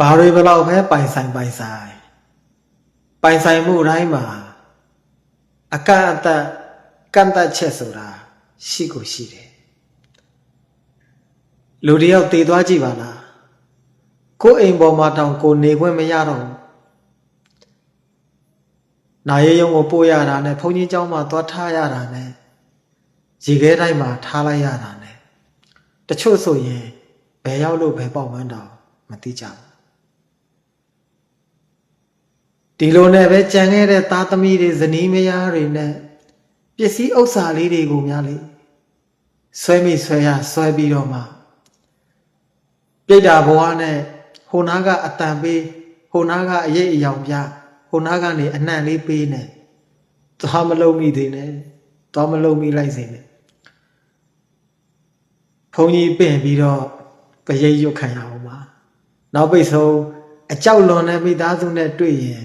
ဘာတွေဘလောက်ပဲပိုင်ဆိုင်ပိုင်ဆိုင်ပိုင်ဆိုင်မှုတိုင်းမှာအကန့်အသတ်ကန့်သတ်ချက်ဆိုတာရှိကိုရှိတယ်လူတစ်ယောက်တည်သွားကြည့်ပါလားကိုယ်အိမ်ပေါ်မှာတောင်ကိုယ်နေခွင့်မရတော့ဘူးနာရီရုံကိုပို့ရတာနဲ့ဘုန်းကြီးကျောင်းမှာသွားထားရတာနဲ့ရေခဲတိုင်းမှာထားလိုက်ရတာနဲ့တချို့ဆိုရင်ဘယ်ရောက်လို့ဘယ်ပေါက်မှန်းတောင်မသိကြဘူး ဒီလိုနဲ့ပဲကြံခဲ့တဲ့သားသမီးတွေဇနီးမယားတွေနဲ့ပစ္စည်းဥစ္စာလေးတွေကိုများလေဆွဲမိဆွဲရဆွဲပြီးတော့မှပြိတ္တာဘဝနဲ့ဟိုနားကအတန်ပေးဟိုနားကအရေးအယောင်ပြဟိုနားကနေအနှံ့လေးပေးနေသွားမလုံးမိသေးနဲ့သွားမလုံးမိလိုက်စေနဲ့ဘုန်းကြီးပင့်ပြီးတော့ပရိတ်ရွတ်ခံရအောင်ပါနောက်ပိတ်ဆုံးအကြောက်လွန်တဲ့မိသားစုနဲ့တွေ့ရင်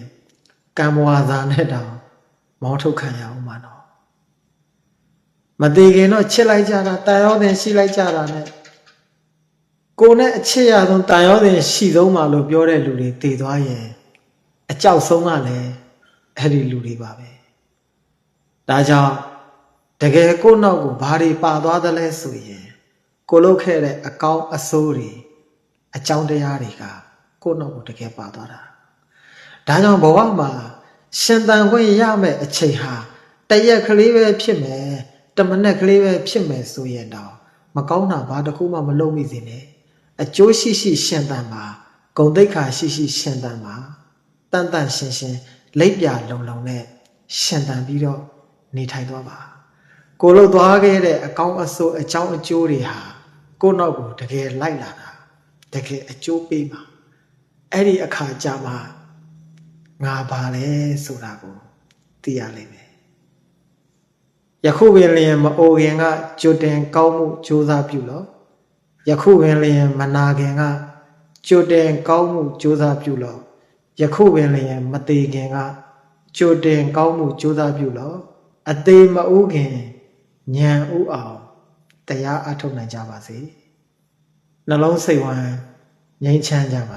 ကံဘဝသာနဲ့တောင်မောင်းထုတ်ခံရအောင်ပါနော်မသေးခင်တော့ချစ်လိုက်ကြတာတန်ရောတင်ရှိလိုက်ကြတာနဲ့ကိုနဲ့အချစ်ရဆုံးတန်ရောတင်ရှိဆုံးပါလို့ပြောတဲ့လူတွေတည်သွားရင်အကြောက်ဆုံးကလည်းအဲ့ဒီလူတွေပါပဲဒါကြောင့်တကယ်ကိုယ့်နောက်ကိုဘာတွေပါသွားသလဲဆိုရင်ကိုလုပ်ခဲ့တဲ့အကောင်းအဆိုးတွေအကြောင်းတရားတွေကကိုယ့်နောက်ကိုတကယ်ပါသွားတာ ဒါကြောင့်ဘဝမှာရှင်သန်ခွင့်ရမယ့်အချိန်ဟာတရက်ကလေးပဲဖြစ်မယ်တမနက်ကလေးပဲဖြစ်မယ်ဆိုရင်တော့မကောင်းတာဘာတစ်ခုမှမလုပ်မိစေနဲ့အကျိုးရှိရှိရှင်သန်ပါဂုံတိတ်ခါရှိရှိရှင်သန်ပါတန်တန်ရှင်းရှင်းလိပ်ပြလုံလုံနဲ့ရှင်သန်ပြီးတော့နေထိုင်သွားပါကိုလို့သွားခဲ့တဲ့အကောင်းအဆိုးအကြောင်းအကျိုးတွေဟာကိုယ့်နောက်ကိုတကယ်လိုက်လာတာတကယ်အကျိုးပေးမှာအဲ့ဒီအခါကြမှာ ငါပါလဲဆိုတာကိုသိရလိမ့်မယ်ယခုပင်လျင်မအိုခင်ကကြိုတင်ကောင်းမှုကြိုးစားပြုလို့ယခုပင်လျင်မနာခင်ကကြိုတင်ကောင်းမှုကြိုးစားပြုလို့ယခုပင်လျင်မသေးခင်ကကြိုတင်ကောင်းမှုကြိုးစားပြုလို့အသေးမဥခင်ဉာဏ်ဥအောင်တရားအထုတ်နိုင်ကြပါစေနှလုံးစိတ်ဝမ်းငြိမ်းချမ်းကြပါ